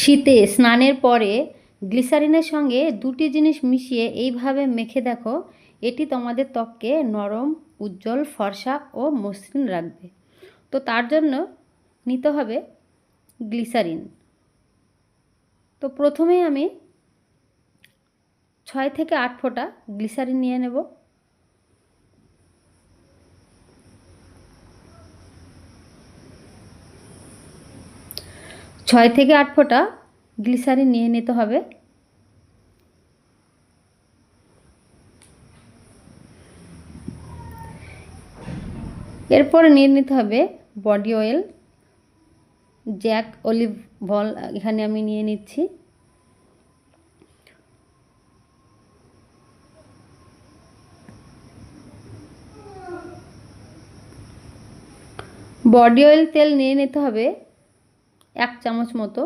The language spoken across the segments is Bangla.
শীতে স্নানের পরে গ্লিসারিনের সঙ্গে দুটি জিনিস মিশিয়ে এইভাবে মেখে দেখো। এটি তোমাদের ত্বককে নরম, উজ্জ্বল, ফর্সা ও মসৃণ রাখবে। তো তার জন্য নিতে হবে গ্লিসারিন। তো প্রথমেই আমি ছয় থেকে আট ফোঁটা গ্লিসারিন নিয়ে নেব। ছয় থেকে আট ফোঁটা গ্লিসারিন নিয়ে নিতে হবে। এরপরে নিয়ে নিতে হবে বডি অয়েল। জ্যাক অলিভ বল এখানে আমি নিয়ে নিচ্ছি। বডি অয়েল তেল নিয়ে নিতে হবে। এক চামচ মতো।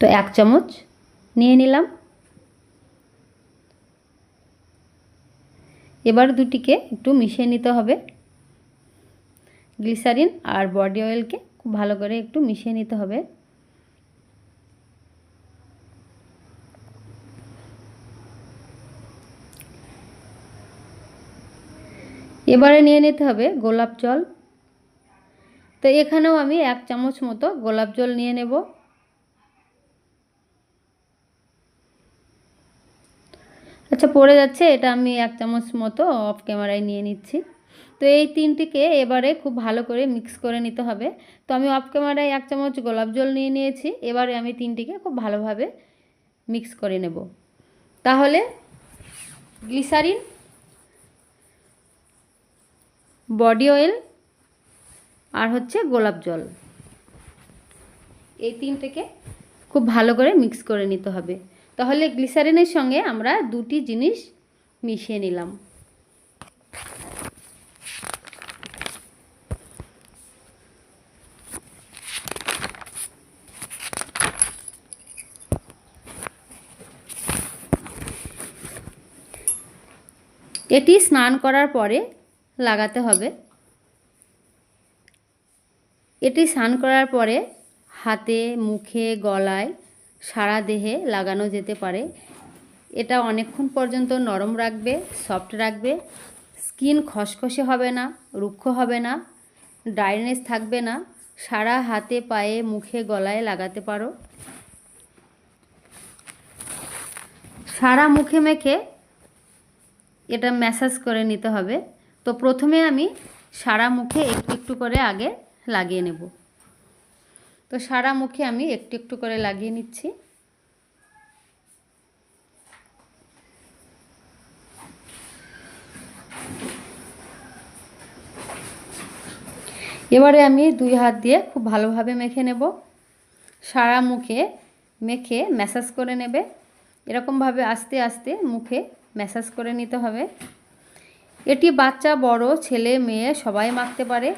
তো এক চামচ নিয়ে নিলাম। এবার দুটিকে একটু মিশিয়ে নিতে হবে। গ্লিসারিন আর বডি অয়েলকে খুব ভালো করে একটু মিশিয়ে নিতে হবে। এবারে নিয়ে নিতে হবে গোলাপ জল। তো এখানেও আমি এক চামচ মতো গোলাপ জল নিয়ে নেব। আচ্ছা পড়ে যাচ্ছে, এটা আমি এক চামচ মতো অফ ক্যামেরায় নিয়ে নিচ্ছি। তো এই তিনটিকে এবারে খুব ভালো করে মিক্স করে নিতে হবে। তো আমি অফ ক্যামেরায় এক চামচ গোলাপ জল নিয়ে নিয়েছি, এবারে আমি তিনটিকে খুব ভালোভাবে মিক্স করে নেব। তাহলে গ্লিসারিন বডি অয়েল আর হচ্ছে গোলাপ জল। এই তিনটেকে খুব ভালো করে মিক্স করে নিতে হবে। তাহলে গ্লিসারিনের সঙ্গে আমরা দুটি জিনিস মিশিয়ে নিলাম। এটি স্নান করার পরে লাগাতে হবে। এটি স্নান করার পরে হাতে, মুখে, গলায় সারা দেহে লাগানো যেতে পারে। এটা অনেকক্ষণ পর্যন্ত নরম রাখবে, সফট রাখবে। স্কিন খসখসে হবে না, রুক্ষ হবে না, ড্রাইনেস থাকবে না। সারা হাতে, পায়ে, মুখে, গলায় লাগাতে পারো। সারা মুখে মেখে এটা ম্যাসাজ করে নিতে হবে। তো প্রথমে আমি সারা মুখে একটু একটু করে আগে লাগিয়ে নেব। তো সারা মুখে আমি একটু একটু করে লাগিয়ে নিচ্ছি। এবারে আমি দুই হাত দিয়ে খুব ভালোভাবে মেখে নেব। সারা মুখে মেখে ম্যাসাজ করে নেবে। এরকমভাবে আস্তে আস্তে মুখে ম্যাসাজ করে নিতে হবে। এটি বাচ্চা, বড়, ছেলে, মেয়ে সবাই মাখতে পারে।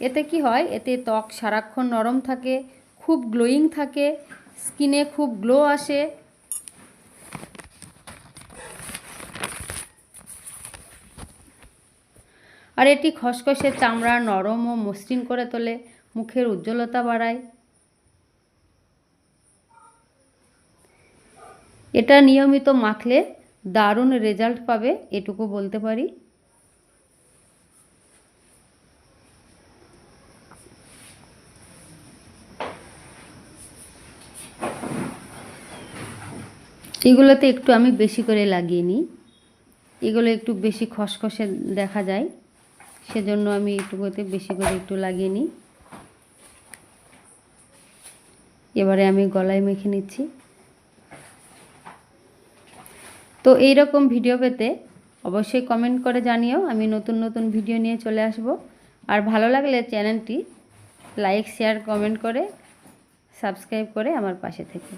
এতে কি হয়? এতে ত্বক সারাক্ষণ নরম থাকে, খুব গ্লোয়িং থাকে, স্কিনে খুব গ্লো আসে। আর এটি খসখসে চামড়া নরম ও মসৃণ করে তোলে, মুখের উজ্জ্বলতা বাড়ায়। এটা নিয়মিত মাখলে দারুণ রেজাল্ট পাবে, এটুকু বলতে পারি। এগুলোতে একটু আমি বেশি করে লাগিয়ে নিই। এগুলো একটু বেশি খসখসে দেখা যায়, সেজন্য আমি একটুতে বেশি করে একটু লাগিয়ে নিই। এবারে আমি গলায় মেখে নিচ্ছি। তো এই রকম ভিডিও পেতে অবশ্যই কমেন্ট করে জানিও, আমি নতুন নতুন ভিডিও নিয়ে চলে আসব। আর ভালো লাগলে চ্যানেলটি লাইক, শেয়ার, কমেন্ট করে সাবস্ক্রাইব করে আমার পাশে থেকে।